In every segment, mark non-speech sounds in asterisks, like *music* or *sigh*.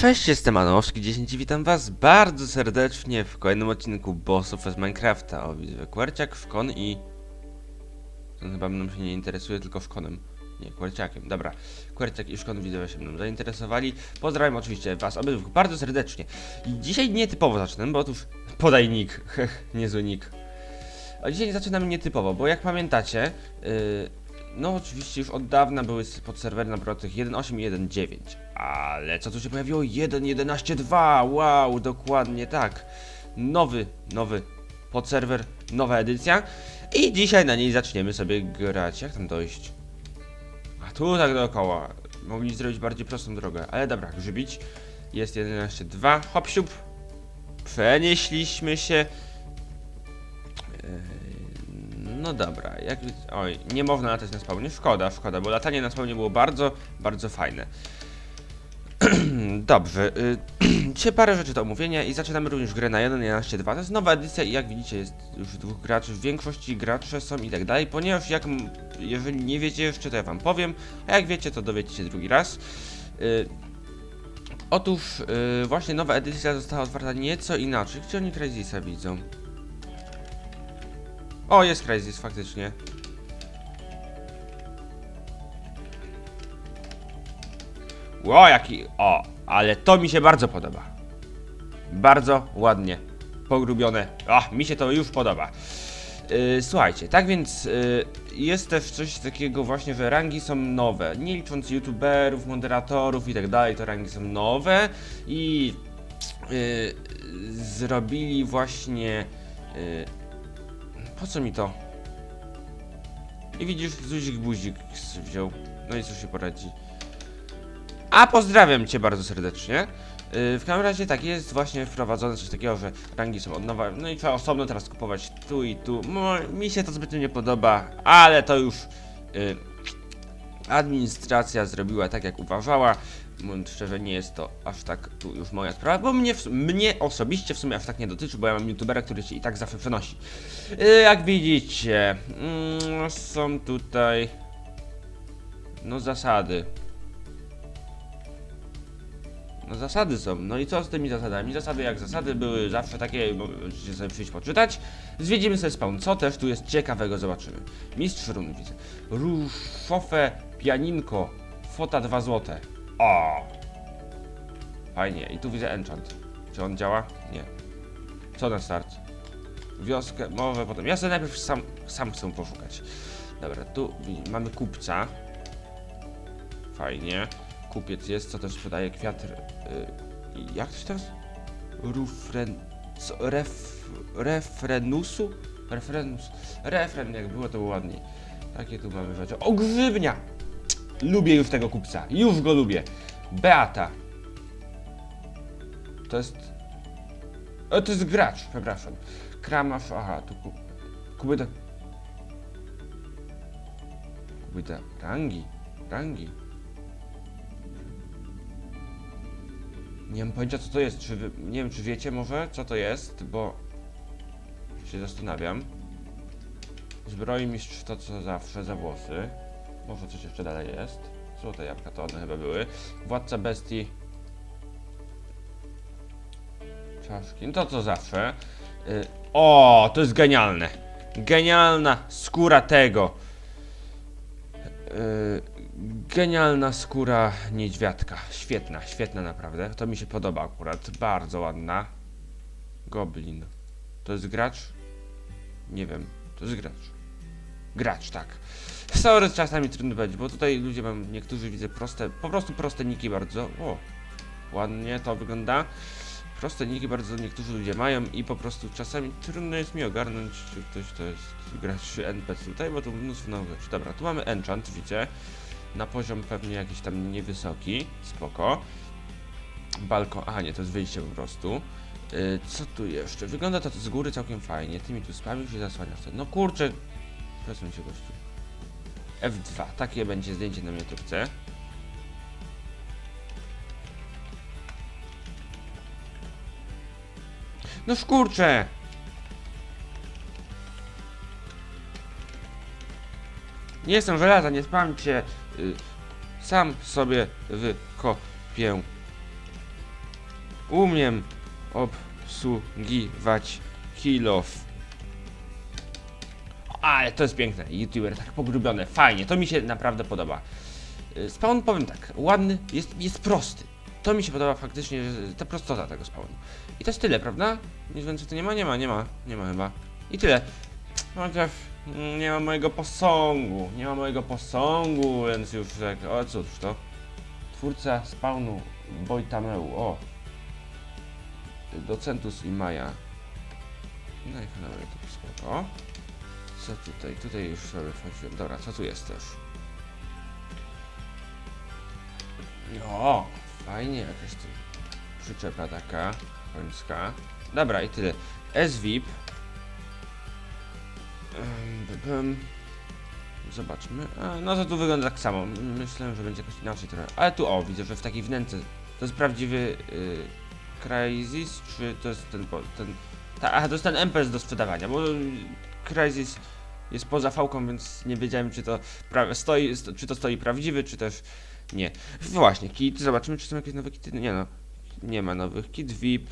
Cześć, jestem Anowski 10 i witam was bardzo serdecznie w kolejnym odcinku Bossów z Minecrafta. O, widzę Kwerciak, Szkon i... Ten chyba mną się nie interesuje, tylko Szkonem. Nie, Kwerciakiem, dobra. Kwerciak i Szkon widzę się mną zainteresowali. Pozdrawiam oczywiście was obydwu bardzo serdecznie. I dzisiaj nietypowo zacznę, bo otóż podaj nick, *laughs* niezły nick. A dzisiaj zaczynamy nietypowo, bo jak pamiętacie, yy, no oczywiście już od dawna były s- podserwery na tych 1.8 i 1.9, ale co tu się pojawiło? 1.11.2, wow, dokładnie tak. Nowy, nowy podserwer, nowa edycja i dzisiaj na niej zaczniemy sobie grać. Jak tam dojść? A tu tak dookoła. Mogli zrobić bardziej prostą drogę, ale dobra, grzybić. Jest 11.2, hop siup. Przenieśliśmy się. No dobra, jak... Oj, nie można latać na spawnie. Szkoda, szkoda, bo latanie na spawnie było bardzo, bardzo fajne. Dobrze, y, *clears throat* dzisiaj parę rzeczy do omówienia i zaczynamy również grę na 1.11.2. To jest nowa edycja i jak widzicie jest już dwóch graczy, w większości gracze są i tak dalej, ponieważ jak, jeżeli nie wiecie jeszcze, to ja wam powiem, a jak wiecie, to dowiecie się drugi raz. Y, Otóż y, właśnie nowa edycja została otwarta nieco inaczej. Gdzie oni Crazisa widzą? O, jest Crazys, faktycznie. Ło, jaki... O, ale to mi się bardzo podoba. Bardzo ładnie. Pogrubione. O, mi się to już podoba. Yy, słuchajcie, tak więc yy, jest też coś takiego właśnie, że rangi są nowe. Nie licząc youtuberów, moderatorów i tak dalej, to rangi są nowe i yy, zrobili właśnie... Yy, po co mi to? I widzisz, Zuzik Buzik wziął. No i co się poradzi. A pozdrawiam cię bardzo serdecznie. Yy, w każdym razie tak, jest właśnie wprowadzone coś takiego, że rangi są od nowa, no i trzeba osobno teraz kupować tu i tu. Mi się to zbytnio nie podoba, ale to już yy, administracja zrobiła tak jak uważała. Mówiąc szczerze, nie jest to aż tak tu już moja sprawa, bo mnie, mnie osobiście w sumie aż tak nie dotyczy, bo ja mam youtubera, który się i tak zawsze przenosi. Yy, jak widzicie, mm, są tutaj no zasady. No zasady są. No i co z tymi zasadami? Zasady jak zasady były zawsze takie, możecie sobie przyjść poczytać. Zwiedzimy sobie spawn. Co też tu jest ciekawego, zobaczymy. Mistrz run widzę. Ruszowe pianinko. Fota 2 złote. O! Fajnie. I tu widzę enchant. Czy on działa? Nie. Co na start? Wioskę, mowę potem. Ja sobie najpierw sam, sam chcę poszukać. Dobra, tu mamy kupca. Fajnie. Kupiec jest, co też sprzedaje kwiat. y, jak to się teraz? Rufren. Co? Ref, refrenusu? Refrenus. Refren, jak było, to było ładniej. Takie tu mamy rzeczy. O, grzybnia! Lubię już tego kupca. Już go lubię. Beata. To jest. O, to jest gracz, przepraszam. Kramasz, aha, tu ku... Kubyta. Kubyta. Rangi. Rangi. Nie mam pojęcia co to jest. Czy wy... Nie wiem, czy wiecie może, co to jest, bo się zastanawiam. Zbrojmistrz to co zawsze za włosy. Może coś jeszcze dalej jest. Złote jabłka to one chyba były. Władca bestii. Czaszki. No to co zawsze. Y, O, to jest genialne. Genialna skóra tego. Y, Genialna skóra niedźwiadka. Świetna, świetna naprawdę. To mi się podoba akurat. Bardzo ładna. Goblin. To jest gracz? Nie wiem. To jest gracz. Gracz, tak. Sorry, czasami trudno powiedzieć, bo tutaj ludzie mam, niektórzy widzę proste, po prostu proste niki bardzo. O, ładnie to wygląda. Proste niki bardzo niektórzy ludzie mają i po prostu czasami trudno jest mi ogarnąć, czy ktoś to jest gracz NPC tutaj, bo tu mnóstwo nowych. Dobra, tu mamy enchant, widzicie. Na poziom pewnie jakiś tam niewysoki, spoko. Balkon, aha nie, to jest wyjście po prostu. Yy, co tu jeszcze? Wygląda to z góry całkiem fajnie. Ty mi tu spamisz i zasłaniasz to. No kurczę, przesuń się gościu. F2, takie będzie zdjęcie na miniaturce. No szkurcze! Nie jestem żelaza, nie spamcie. Y, Sam sobie wykopię Umiem obsługiwać kilof. Ale to jest piękne. YouTuber tak pogrubione, fajnie, to mi się naprawdę podoba. Y, Spawn, powiem tak, ładny, jest, jest prosty. To mi się podoba faktycznie, że ta prostota tego spawnu. I to jest tyle, prawda? Nic więcej tu nie ma? Nie ma, nie ma, nie ma chyba. I tyle. Chociaż mm, nie ma mojego posągu, nie ma mojego posągu, więc już tak, o cóż to. Twórca spawnu Wojtameu, o. Docentus i Maja. No i chyba to spoko. Co tutaj? Tutaj już sobie wchodziłem. Dobra, co tu jest też? O, fajnie jakaś tu przyczepa taka końska. Dobra, i tyle. SVIP. Zobaczmy. A, no to tu wygląda tak samo. M- Myślałem, że będzie jakoś inaczej trochę. Ale tu o, widzę, że w takiej wnęce. To jest prawdziwy y, Crysis, czy to jest ten, ten ta, aha, to jest ten MPS do sprzedawania, bo y, Crysis jest poza fałką, więc nie wiedziałem, czy to stoi, sto- czy to stoi prawdziwy, czy też nie. Właśnie, kit, zobaczymy, czy są jakieś nowe kity. Nie no, nie ma nowych. Kit VIP.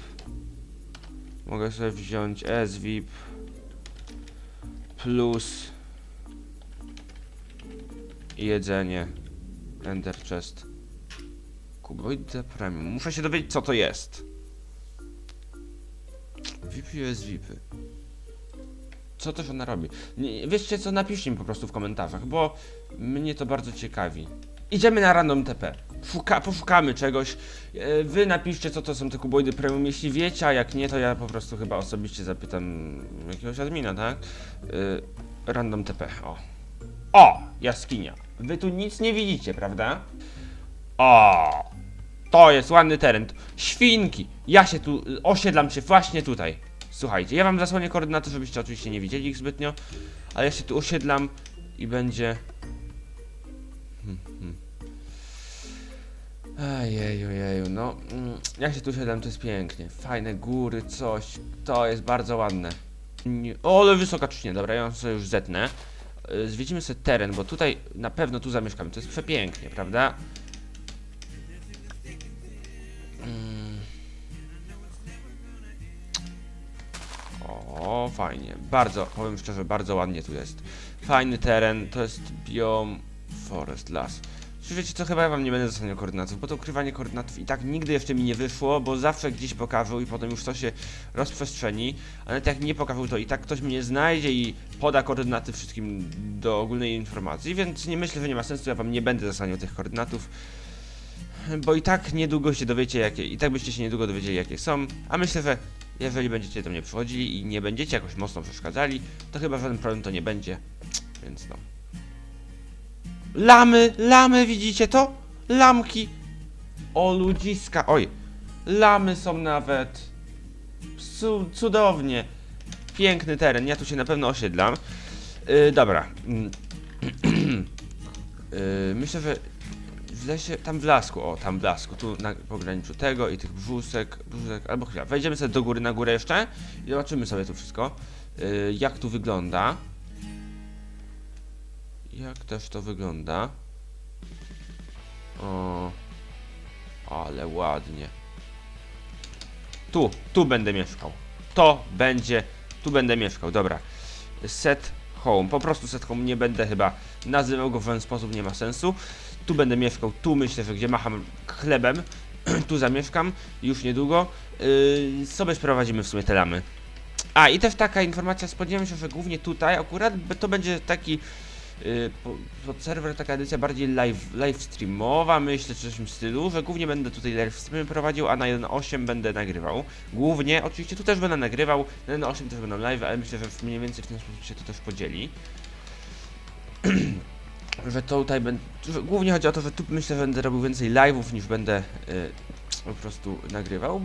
Mogę sobie wziąć S VIP plus jedzenie Ender Chest. Kuboid Premium. Muszę się dowiedzieć, co to jest. VIP US VIPy. Co też ona robi? Nie, co, napiszcie mi po prostu w komentarzach, bo mnie to bardzo ciekawi. Idziemy na random TP. Szuka, poszukamy czegoś. E, Wy napiszcie, co to są te kuboidy premium, jeśli wiecie, a jak nie, to ja po prostu chyba osobiście zapytam jakiegoś admina, tak? E, Random TP, o. O! Jaskinia. Wy tu nic nie widzicie, prawda? O! To jest ładny teren. Świnki! Ja się tu y, osiedlam się właśnie tutaj. Słuchajcie, ja wam zasłonię koordynaty, żebyście oczywiście nie widzieli ich zbytnio, ale ja się tu osiedlam i będzie. Hmm, hmm. Ejeju, jeju, no. mm, Jak się tu osiedlam, to jest pięknie. Fajne góry, coś. To jest bardzo ładne. O, ale wysoka czuśnie, dobra, ja sobie już zetnę. Y, Zwiedzimy sobie teren, bo tutaj na pewno tu zamieszkamy. To jest przepięknie, prawda? Mm. O, fajnie. Bardzo, powiem szczerze, bardzo ładnie tu jest. Fajny teren, to jest biom forest, las. Czy wiecie co, chyba ja wam nie będę zostawiał koordynatów, bo to ukrywanie koordynatów i tak nigdy jeszcze mi nie wyszło, bo zawsze gdzieś pokażą i potem już to się rozprzestrzeni, a nawet jak nie pokażą to i tak ktoś mnie znajdzie i poda koordynaty wszystkim do ogólnej informacji, więc nie myślę, że nie ma sensu, ja wam nie będę zostawiał tych koordynatów. Bo i tak niedługo się dowiecie jakie, i tak byście się niedługo dowiedzieli jakie są, a myślę, że jeżeli będziecie do mnie przychodzili i nie będziecie jakoś mocno przeszkadzali, to chyba żaden problem to nie będzie, więc no. Lamy, lamy, widzicie to? Lamki. O ludziska, oj. Lamy są nawet. Cu cudownie. Piękny teren, ja tu się na pewno osiedlam. Yy, dobra. Yy, *clears throat* myślę, że w lesie, tam w lasku, o, tam w lasku, tu na pograniczu tego i tych brzusek, brzusek, albo chwila, wejdziemy sobie do góry, na górę jeszcze i zobaczymy sobie tu wszystko, yy, jak tu wygląda. Jak też to wygląda. O, ale ładnie. Tu, tu będę mieszkał. To będzie, tu będę mieszkał, dobra. Set home, po prostu set home, nie będę chyba nazywał go w ten sposób, nie ma sensu. Tu będę mieszkał, tu myślę, że gdzie macham chlebem, *clears throat* tu zamieszkam już niedługo. Yy, sobie sprowadzimy w sumie te lamy. A i też taka informacja, spodziewam się, że głównie tutaj akurat to będzie taki pod serwer taka edycja bardziej live, live streamowa, myślę, czy coś w tym stylu, że głównie będę tutaj live streamy prowadził, a na 1.8 będę nagrywał. Głównie, oczywiście tu też będę nagrywał, na 1.8 też będą live, ale myślę, że mniej więcej w ten sposób się to też podzieli. *clears throat* że to tutaj będę. Głównie chodzi o to, że tu myślę, że będę robił więcej live'ów niż będę y, po prostu nagrywał.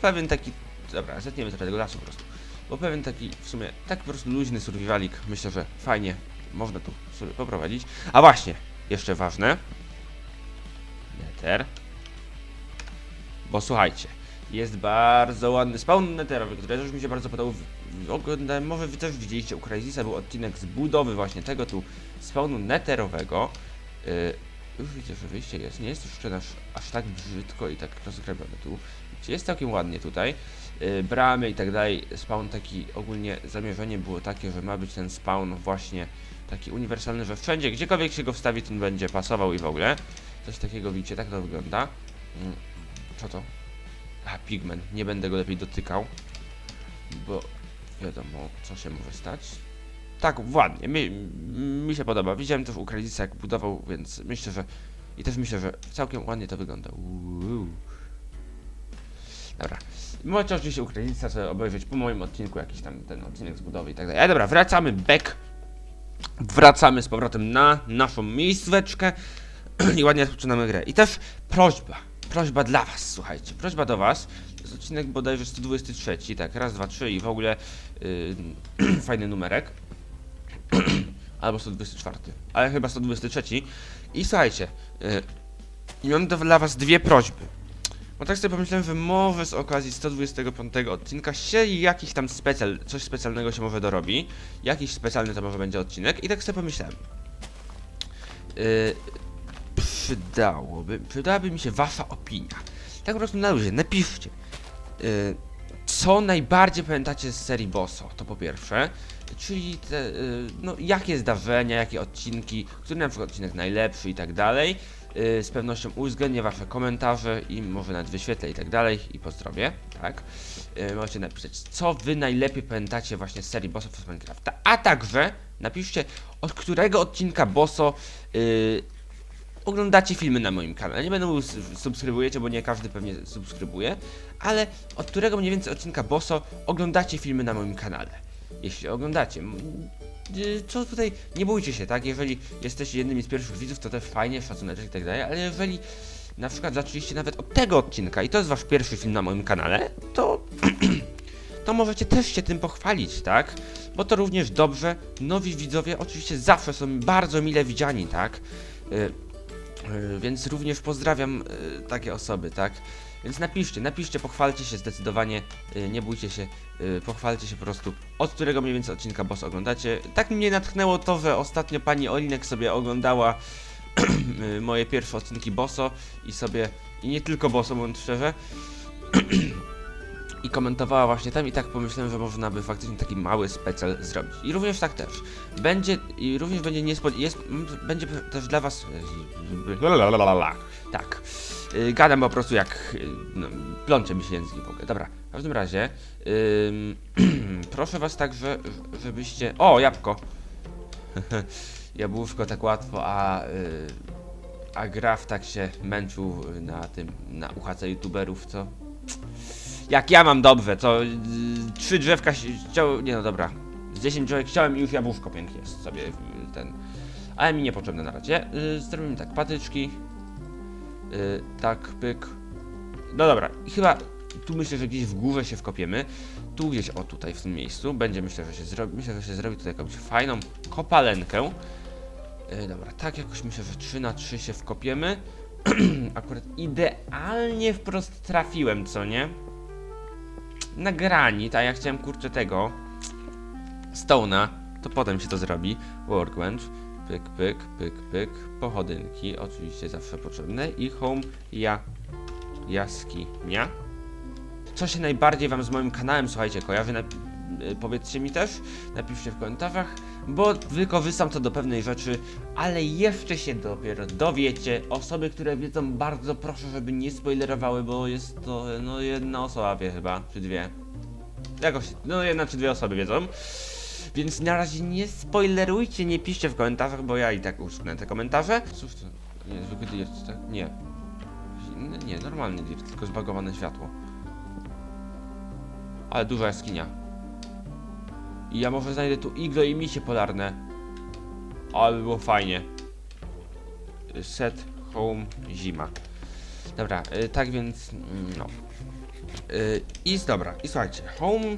Pewien taki. Dobra, zetniemy trochę tego lasu po prostu. Bo pewien taki w sumie tak po prostu luźny survivalik myślę, że fajnie można tu sobie poprowadzić. A właśnie, jeszcze ważne. Nether. Bo słuchajcie, jest bardzo ładny spawn netherowy, który też mi się bardzo podobał. Może wy też widzieliście u Crysisa, był odcinek z budowy właśnie tego tu spawnu netherowego. Yy, już widzę, że wyjście jest. Nie jest jeszcze aż, aż tak brzydko i tak rozgrabione tu. Jest całkiem ładnie tutaj. Y, bramy i tak dalej. Spawn taki, ogólnie zamierzenie było takie, że ma być ten spawn właśnie taki uniwersalny, że wszędzie, gdziekolwiek się go wstawi, ten będzie pasował i w ogóle. Coś takiego widzicie, tak to wygląda. Mm, Co to? A, pigment. Nie będę go lepiej dotykał, bo wiadomo, co się może stać. Tak, ładnie. Mi, mi się podoba. Widziałem też u Kralica, jak budował, więc myślę, że... I też myślę, że całkiem ładnie to wygląda. Uuu. Dobra. Możecie oczywiście u Kralica sobie obejrzeć po moim odcinku jakiś tam ten odcinek z budowy i tak dalej. Ale dobra, wracamy back. Wracamy z powrotem na naszą miejscóweczkę *clears throat* i ładnie rozpoczynamy grę. I też prośba, prośba dla was, słuchajcie, prośba do was. Jest odcinek bodajże 123, tak, raz, dwa, trzy i w ogóle yy, *clears throat* fajny numerek. *clears throat* Albo 124, ale chyba 123. I słuchajcie, yy, mam do, dla was dwie prośby. Bo tak sobie pomyślałem, że może z okazji 125 odcinka się jakiś tam specjal, coś specjalnego się może dorobi. Jakiś specjalny to może będzie odcinek. I tak sobie pomyślałem. Yy, przydałoby, przydałaby mi się wasza opinia. Tak po prostu na luzie, napiszcie. Yy, co najbardziej pamiętacie z serii Bosso, to po pierwsze. Czyli te, yy, no, jakie zdarzenia, jakie odcinki, który na przykład odcinek najlepszy i tak dalej. Yy, z pewnością uwzględnię wasze komentarze i może nawet wyświetlę i tak dalej i pozdrowię, tak. Yy, możecie napisać, co wy najlepiej pamiętacie właśnie z serii Bossów z Minecrafta, a także napiszcie, od którego odcinka Bosso yy, oglądacie filmy na moim kanale. Nie będę mówił subskrybujecie, bo nie każdy pewnie subskrybuje, ale od którego mniej więcej odcinka Bosso oglądacie filmy na moim kanale. Jeśli oglądacie. Y, Co tutaj, nie bójcie się, tak? Jeżeli jesteście jednymi z pierwszych widzów, to też fajnie, szacuneczek i tak dalej, ale jeżeli na przykład zaczęliście nawet od tego odcinka i to jest wasz pierwszy film na moim kanale, to *clears throat* to możecie też się tym pochwalić, tak? Bo to również dobrze. Nowi widzowie oczywiście zawsze są bardzo mile widziani, tak? Y, y, więc również pozdrawiam y, takie osoby, tak? Więc napiszcie, napiszcie, pochwalcie się zdecydowanie, y, nie bójcie się, y, pochwalcie się po prostu, od którego mniej więcej odcinka boss oglądacie. Tak mnie natchnęło to, że ostatnio pani Olinek sobie oglądała *clears throat* y, moje pierwsze odcinki Bosso i sobie, i nie tylko Bosso, mówiąc szczerze, *clears throat* i komentowała właśnie tam i tak pomyślałem, że można by faktycznie taki mały specjal zrobić. I również tak też. Będzie, i również będzie m, będzie też dla was, tak, Y, gadam po prostu jak, y, no, plącze mi się języki w ogóle. Dobra, w każdym razie, *clears throat* proszę was także, żebyście, o, jabłko. *laughs* Jabłuszko tak łatwo, a, y, a Graf tak się męczył na tym, na UHC youtuberów, co? Jak ja mam dobrze, to y, trzy drzewka się chciał, nie no dobra, z 10 drzewek chciałem i już jabłuszko pięknie jest sobie ten, ale mi niepotrzebne na razie. Zrobimy tak, patyczki, y, tak, pyk, no dobra, chyba tu myślę, że gdzieś w górze się wkopiemy, tu gdzieś, o tutaj w tym miejscu, będzie myślę, że się zrobi, myślę, że się zrobi tutaj jakąś fajną kopalenkę. Y, dobra, tak jakoś myślę, że 3 na 3 się wkopiemy. *clears throat* Akurat idealnie wprost trafiłem, co nie? na granit, a ja chciałem kurczę tego Stone'a, to potem się to zrobi. Workbench, pyk, pyk, pyk, pyk, pochodynki, oczywiście zawsze potrzebne i home ja jaskinia. Co się najbardziej wam z moim kanałem, słuchajcie, kojarzy, y, powiedzcie mi też, napiszcie w komentarzach, bo wykorzystam to do pewnej rzeczy, ale jeszcze się dopiero dowiecie. Osoby, które wiedzą, bardzo proszę, żeby nie spoilerowały, bo jest to, no jedna osoba wie chyba, czy dwie. Jakoś, no jedna czy dwie osoby wiedzą. Więc na razie nie spoilerujcie, nie piszcie w komentarzach, bo ja i tak usunę te komentarze. Cóż to, nie, zwykły drift, tak? Nie. Nie, normalny drift, tylko zbagowane światło. Ale duża jaskinia. I ja może znajdę tu iglo i misie polarne. Ale by było fajnie. Set, home, zima. Dobra, y, tak więc, mm, no. Y, I dobra, i słuchajcie, home,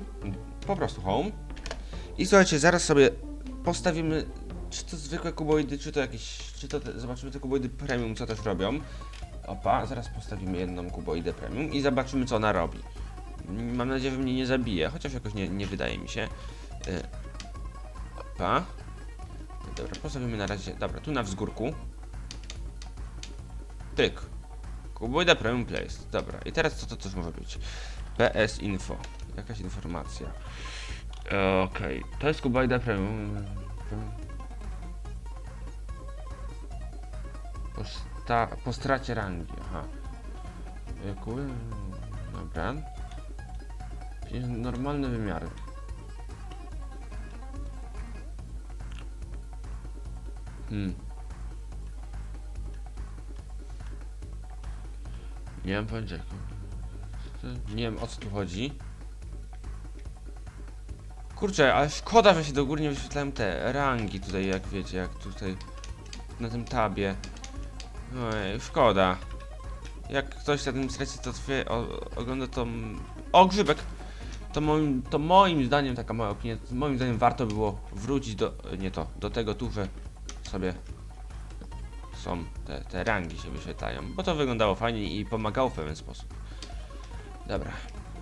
po prostu home. I słuchajcie, zaraz sobie postawimy, czy to zwykłe kuboidy, czy to jakieś, czy to, te, zobaczymy te kuboidy premium, co też robią. Opa, zaraz postawimy jedną kuboidę premium i zobaczymy, co ona robi. Mam nadzieję, że mnie nie zabije, chociaż jakoś nie, nie wydaje mi się. Y, Opa. Dobra, postawimy na razie, dobra, tu na wzgórku. Tyk. Kuboida Premium Place. Dobra, i teraz co to coś może być? PS Info. Jakaś informacja. Okej, to jest Kuboida Premium. Po, sta, po stracie rangi, aha. Y, ku- Dobra. Normalne wymiary. Hmm. Nie pojęcia. jak- Nie wiem o co tu chodzi. Kurczę, ale szkoda, że się do góry nie wyświetlają te rangi tutaj, jak wiecie, jak tutaj na tym tabie. Oj, szkoda. Jak ktoś na tym strecie to o, ogląda to... O, grzybek! To moim, to moim zdaniem, taka moja opinia, moim zdaniem warto było wrócić do... nie to, do tego tu, że sobie są te, te rangi się wyświetlają, bo to wyglądało fajnie i pomagało w pewien sposób. Dobra,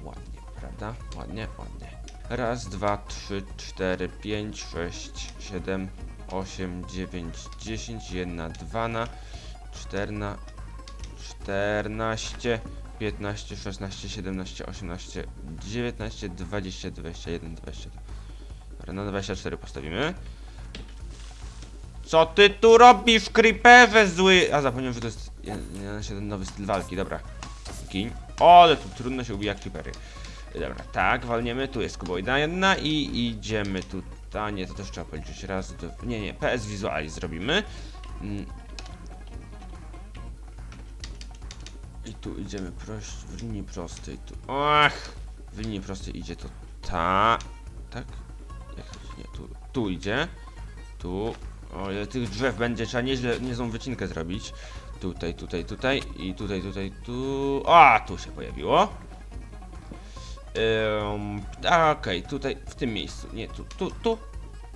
ładnie, prawda? Ładnie, ładnie. Raz, dwa, trzy, cztery, pięć, sześć, siedem, osiem, dziewięć, dziesięć, jedna, dwana, czterna, czternaście, piętnaście, szesnaście, siedemnaście, osiemnaście, dziewiętnaście, dwadzieścia, dwadzieścia jeden, dwadzieścia dwa. Na 24 postawimy. Co ty tu robisz, creeperze zły? A zapomniałem, że to jest jeden, jeden nowy styl walki, dobra. Gin. O, ale tu trudno się ubija creepery. Dobra, tak, walniemy, tu jest kuboida jedna i idziemy tutaj, nie, to też trzeba policzyć, raz, dwa, nie, nie, PS Visualize zrobimy. Mm. I tu idziemy prość, w linii prostej, tu, ach, w linii prostej idzie to ta, tak? Nie, tu, tu idzie, tu, o ile tych drzew będzie, trzeba nieźle, niezłą wycinkę zrobić. Tutaj, tutaj, tutaj i tutaj, tutaj, tu. A, tu się pojawiło. A, Okej, tutaj, w tym miejscu. Nie, tu, tu, tu,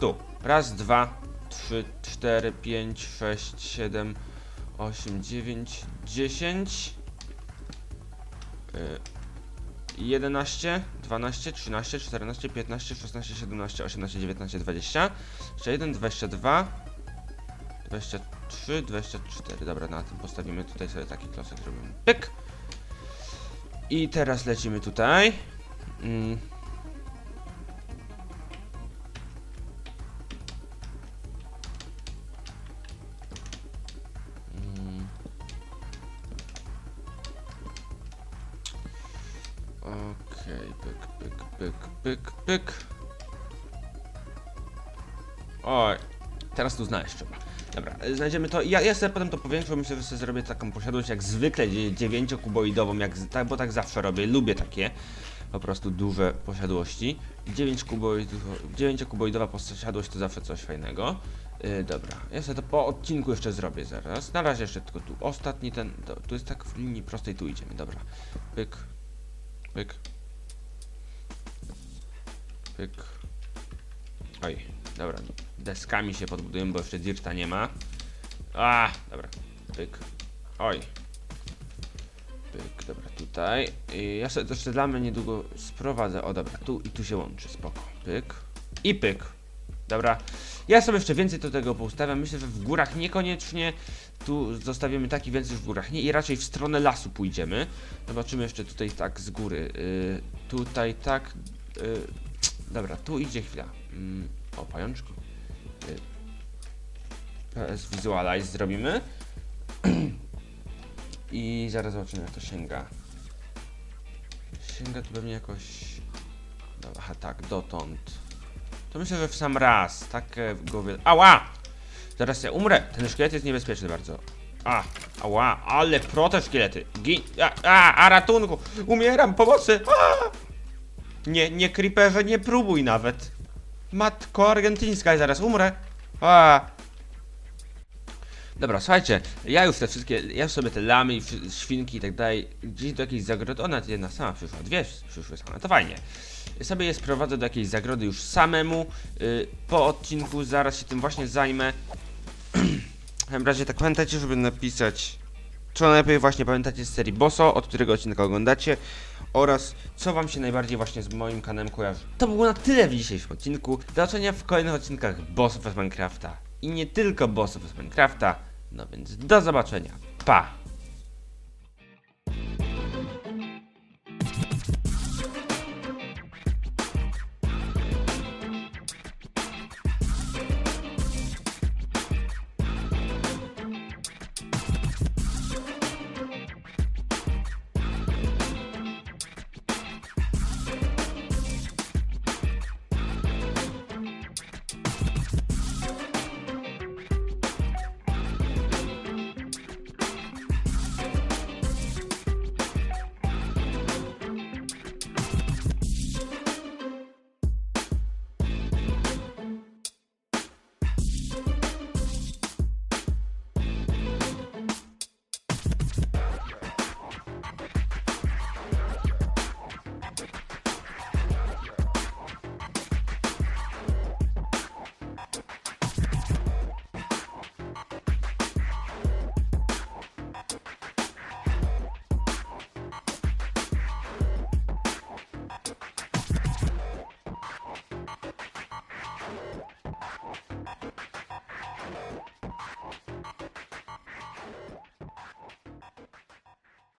tu. Raz, dwa, trzy, cztery, pięć, sześć, siedem, osiem, dziewięć, dziesięć. y, 11, 12, 13, 14, 15, 16, 17, 18, 19, 20. Jeszcze 1, 22, 23, 24. Dobra, na tym postawimy tutaj sobie taki klocek zrobimy. Pyk! I teraz lecimy tutaj. Mm. Okej, pyk, pyk, pyk, pyk, pyk. Oj, teraz tu znaleźć trzeba. Dobra, znajdziemy to. Ja, ja sobie potem to powiększę, myślę, że sobie zrobię taką posiadłość jak zwykle, dzie- dziewięciokuboidową, jak, tak, bo tak zawsze robię, lubię takie po prostu duże posiadłości. 9 kuboidów, 9-kuboidowa posiadłość to zawsze coś fajnego. Yy, dobra, ja sobie to po odcinku jeszcze zrobię zaraz. Na razie jeszcze tylko tu ostatni ten, to, tu jest tak w linii prostej, tu idziemy, dobra. Pyk, pyk, pyk. Oj, dobra, deskami się podbudujemy, bo jeszcze dirta nie ma. A, dobra, pyk, oj. Pyk, dobra, tutaj. I ja sobie też te damy niedługo sprowadzę. O, dobra, tu i tu się łączy, spoko. Pyk. I pyk. Dobra. Ja sobie jeszcze więcej do tego poustawiam. Myślę, że w górach niekoniecznie. Tu zostawimy taki więcej w górach nie i raczej w stronę lasu pójdziemy. Zobaczymy jeszcze tutaj tak z góry. Yy, tutaj tak. Yy, dobra, tu idzie chwila. Yy, o, pajączki. Yy, PS Visualize zrobimy. *clears throat* I zaraz zobaczymy jak to sięga. Sięga to pewnie jakoś... Aha, tak, dotąd. To myślę, że w sam raz. Tak e, w głowie... Ała! Zaraz ja umrę. Ten szkielet jest niebezpieczny bardzo. A, ała, ale prote szkielety. Gin... A, a, a ratunku! Umieram, pomocy! A! Nie, nie creeperze, nie próbuj nawet. Matko argentyńska, zaraz umrę. A, Dobra, słuchajcie, ja już te wszystkie, ja już sobie te lamy świnki i tak dalej, gdzieś do jakiejś zagrody, ona jedna sama przyszła, dwie przyszły same, to fajnie. Ja sobie je sprowadzę do jakiejś zagrody już samemu, y, po odcinku zaraz się tym właśnie zajmę. *clears throat* w każdym razie tak pamiętajcie, żeby napisać, co najlepiej właśnie pamiętacie z serii Bosso, od którego odcinka oglądacie, oraz co wam się najbardziej właśnie z moim kanałem kojarzy. To było na tyle w dzisiejszym odcinku, do zobaczenia w kolejnych odcinkach Bossów z Minecrafta. I nie tylko Bossów z Minecrafta, no więc do zobaczenia. Pa!